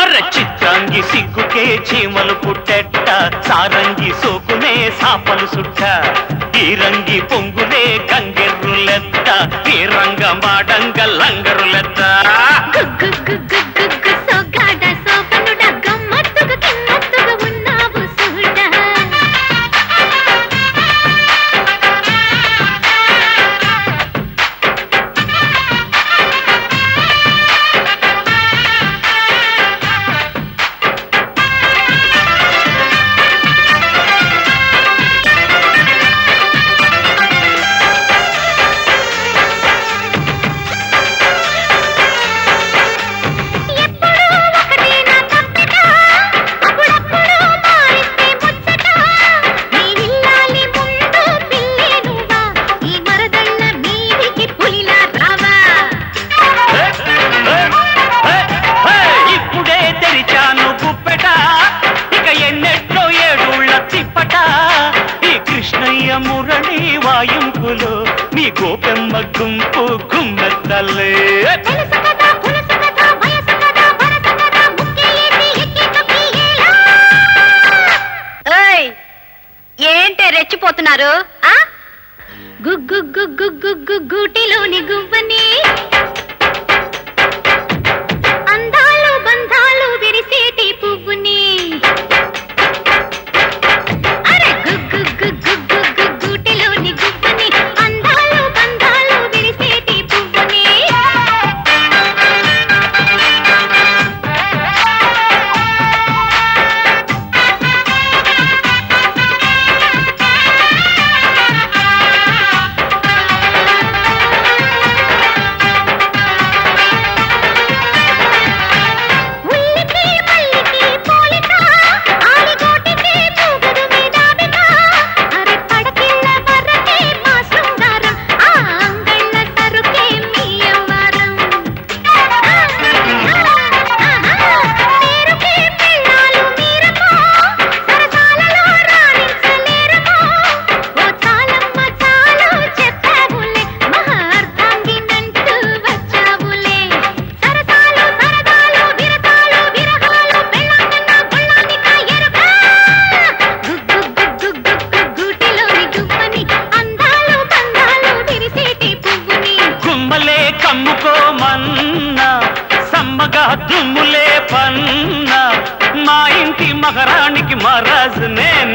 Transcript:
అర్ర చిత్తాంగి సిగ్గుకే చీమలు పుట్టెట్ట సారంగి సోకునే సాపలు సుట్ట ఈ రంగి పొంగునే కంగెర్రులెత్త ఈ రంగ మాడంగ లంగరులెత్త. మగ్గం పూకుం మెత్తలే ఏంటే రెచ్చిపోతున్నారు? గుగ్గు గుగ్గు గుగ్గు గుటిలోని గుబ్బని మా ఇంటి మహారాణికి మహారాజు నేను.